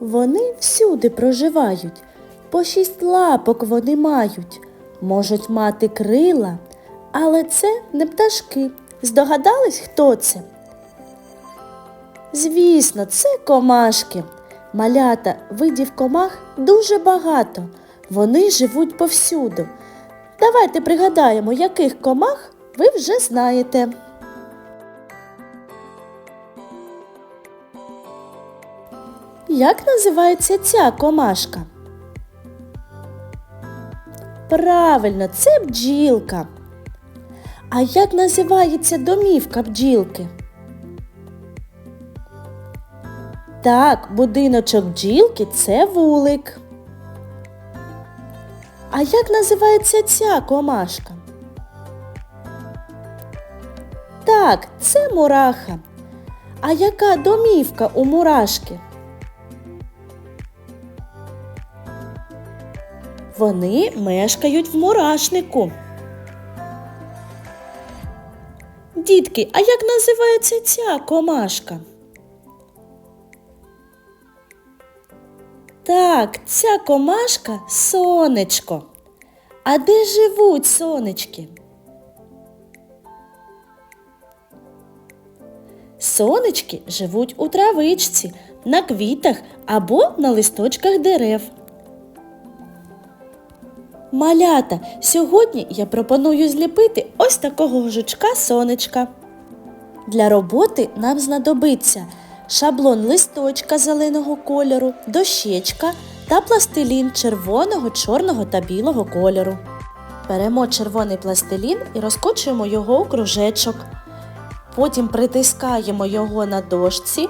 Вони всюди проживають, по шість лапок вони мають, можуть мати крила, але це не пташки. Здогадались, хто це? Звісно, це комашки. Малята видів комах дуже багато. Вони живуть повсюду. Давайте пригадаємо, яких комах ви вже знаєте. Як називається ця комашка? Правильно, це бджілка. А як називається домівка бджілки? Так, будиночок бджілки це вулик. А як називається ця комашка? Так, це мураха. А яка домівка у мурашки? Вони мешкають в мурашнику. Дітки, а як називається ця комашка? Так, ця комашка сонечко. А де живуть сонечки? Сонечки живуть у травичці, на квітах або на листочках дерев. Малята, сьогодні я пропоную зліпити ось такого жучка сонечка. Для роботи нам знадобиться шаблон листочка зеленого кольору, дощечка та пластилін червоного, чорного та білого кольору. Беремо червоний пластилін і розкочуємо його у кружечок. Потім притискаємо його на дошці.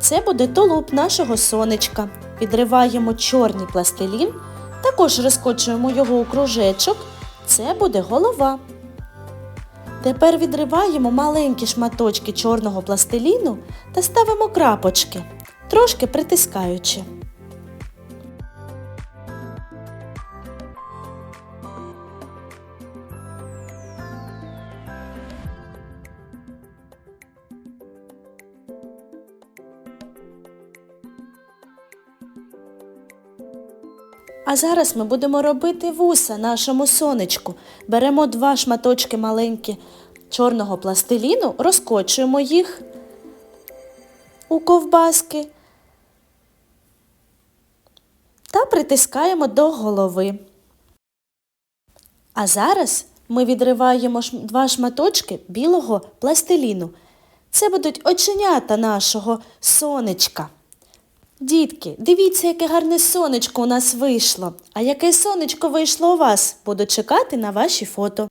Це буде тулуб нашого сонечка. Відриваємо чорний пластилін, також розкочуємо його у кружечок. Це буде голова. Тепер відриваємо маленькі шматочки чорного пластиліну та ставимо крапочки, трошки притискаючи. А зараз ми будемо робити вуса нашому сонечку. Беремо два шматочки маленькі чорного пластиліну, розкочуємо їх у ковбаски та притискаємо до голови. А зараз ми відриваємо два шматочки білого пластиліну. Це будуть оченята нашого сонечка. Дітки, дивіться, яке гарне сонечко у нас вийшло. А яке сонечко вийшло у вас? Буду чекати на ваші фото.